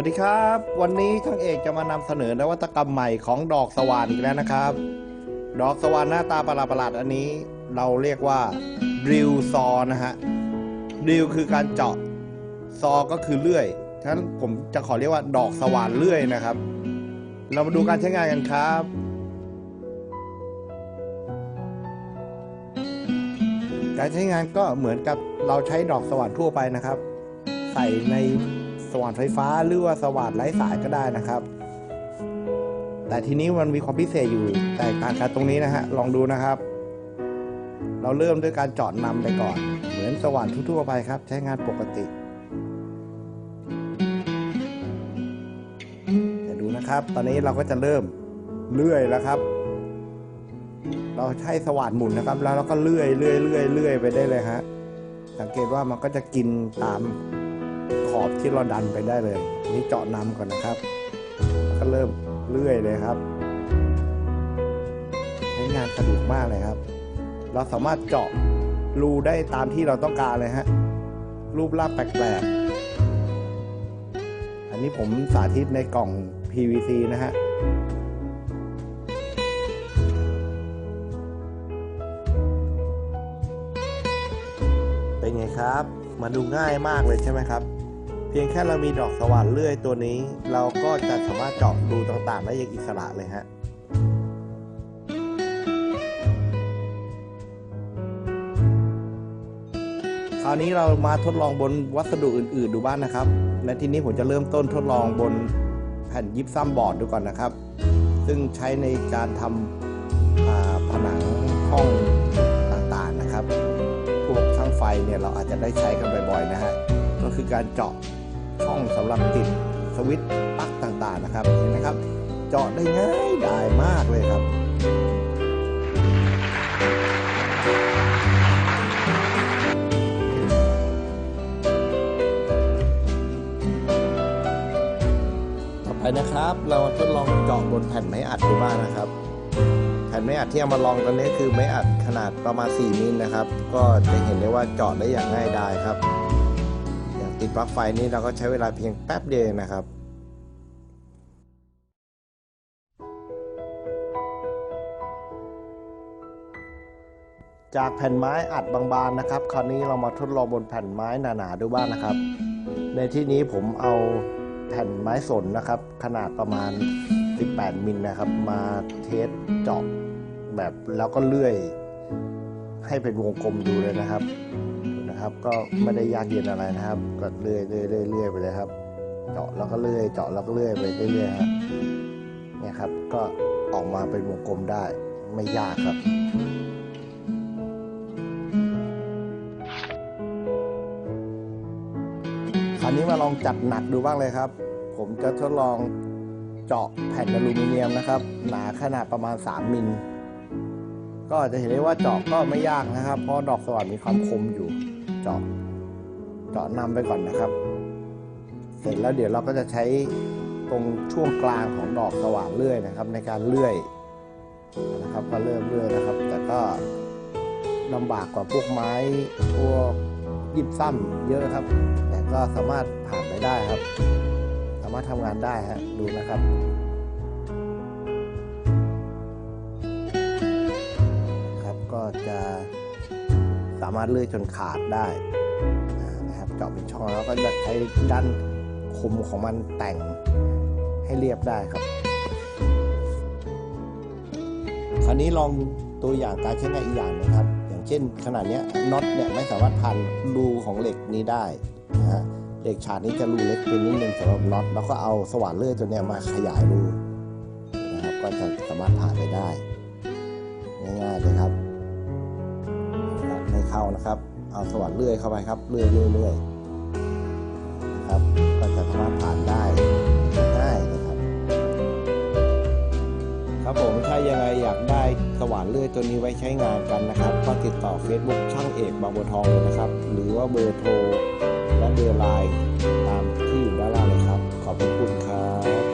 วัสดีครับ วันนี้ช่างเอกจะมานำเสนอนวัตกรรมใหม่ของดอกสว่านอีกแล้วนะครับ ดอกสว่านหน้าตาประหลาดๆอันนี้เราเรียกว่าดิวซอนะฮะดิวคือการเจาะซอก็คือเลื่อยฉะนั้นผมจะขอเรียกว่าดอกสว่านเลื่อยนะครับ เรามาดูการใช้งานกันครับการใช้งานก็เหมือนกับเราใช้ดอกสว่านทั่วไปนะครับ ใส่ใน สว่านไฟฟ้าหรือว่าสว่านไร้สายก็ได้นะครับ แต่ทีนี้มันมีความพิเศษอยู่แตกต่างกันตรงนี้นะฮะลองดูนะครับ เราเริ่มด้วยการเจาะนำไปก่อน เหมือนสว่านทั่วๆไปครับ ใช้งานปกติเดี๋ยวดูนะครับ ตอนนี้เราก็จะเริ่มเลื่อยแล้วครับ เราใช้สว่านหมุนนะครับ แล้วเราก็เลื่อยเลื่อยเลื่อยเลื่อยไปได้เลยฮะสังเกตว่ามันก็จะกินตาม ขอบที่เราดันไปได้เลย นี่เจาะนำก่อนนะครับ ก็เริ่มเลื่อยเลยครับใช้งานสะดวกมากเลยครับ เราสามารถเจาะรูได้ตามที่เราต้องการเลยฮะ รูปร่างแปลกๆ อันนี้ผมสาธิตในกล่อง PVC นะฮะเป็นไงครับมาดูง่ายมากเลยใช่ไหมครับ เพียงแค่เรามีดอกสว่านเลื่อยตัวนี้ เราก็จะสามารถเจาะรูต่างๆได้อย่างอิสระเลยฮะคราวนี้เรามาทดลองบนวัสดุอื่น ๆ ดูบ้างนนะครับ และที่นี้ผมจะเริ่มต้นทดลองบนแผ่นยิปซัมบอร์ดดูก่อนนะครับ ซึ่งใช้ในการทำผนังห้องต่างๆนะครับ พวกช่างไฟเนี่ยเราอาจจะได้ใช้กันบ่อยๆนะฮะก็คือการเจาะ ช่องสำหรับติดสวิตช์ปลั๊กต่างๆนะครับเห็นไหมครับ เจาะได้ง่ายดายมากเลยครับต่อไปนะครับ เราทดลองเจาะบนแผ่นไม้อัดดูบ้างนะครับ แผ่นไม้อัดที่เอามาลองตอนนี้คือไม้อัดขนาดประมาณ 4 มิลนะครับ ก็จะเห็นได้ว่าเจาะได้อย่างง่ายดายครับ ติดปลั๊กไฟนี่เราก็ใช้เวลาเพียงแป๊บเดียวนะครับจากแผ่นไม้อัดบางๆนะครับ คราวนี้เรามาทดลองบนแผ่นไม้หนาๆดูบ้างนะครับ ในที่นี้ผมเอาแผ่นไม้สนนะครับ ขนาดประมาณ 18 มิลนะครับ มาเทสเจาะแบบแล้วก็เลื่อย ให้เป็นวงกลมดูเลยนะครับ นะครับ ก็ไม่ได้ยากเย็นอะไรนะครับก็เลื่อยเลื่อยเลื่อยเลื่อยไปเลยครับ เจาะแล้วก็เลื่อยเจาะแล้วก็เลื่อยไปเรื่อยๆฮะเนี่ยครับก็ออกมาเป็นวงกลมได้ไม่ยากครับคราวนี้มาลองจัดหนักดูบ้างเลยครับ ผมจะทดลองเจาะแผ่นอลูมิเนียมนะครับ หนาขนาดประมาณ 3 มิลก็จะเห็นได้ว่าเจาะก็ไม่ยากนะครับ เพราะดอกสว่านมีความคมอยู่ เจาะเจาะนำไปก่อนนะครับ เสร็จแล้วเดี๋ยวเราก็จะใช้ตรงช่วงกลางของดอกสว่านเลื่อยนะครับ ในการเลื่อยนะครับ ก็เริ่มเลื่อยนะครับ แต่ก็ลำบากกว่าพวกไม้พวกยิบซ้ำเยอะครับ แต่ก็สามารถผ่านไปได้ครับ สามารถทำงานได้ฮะดูนะครับครับก็จะ สามารถเลื่อยจนขาดได้นะครับเจาะเป็นช่องแล้วก็ใช้ด้านคมของมันแต่งให้เรียบได้ครับ คราวนี้ลองตัวอย่างการใช้งานอีกอย่างหนะครับ อย่างเช่นขนาดเนี้ยน็อตเนี่ยไม่สามารถพันรูของเหล็กนี้ได้นะฮะเหล็กฉาดนี้จะรูเล็กเป็นนิดนึงสำหรับน็อตแล้วก็เอาสว่านเลื่อยตัวเนี้ยมาขยายรูนะครับก็จะสามารถผ่านไปได้ นะครับ เอาสว่านเลื่อยเข้าไปครับ เลื่อยเลื่อยเลื่อยนะครับ ก็จะสามารถผ่านได้ง่ายเลยครับ ครับผมถ้ายังไงอยากได้สว่านเลื่อยตัวนี้ไว้ใช้งานกันนะครับ ก็ติดต่อ Facebook ช่างเอกบางบัวทองเลยนะครับ หรือว่าเบอร์โทรและเบอร์ไลน์ตามที่อยู่ด้านล่างเลยครับ ขอบคุณครับ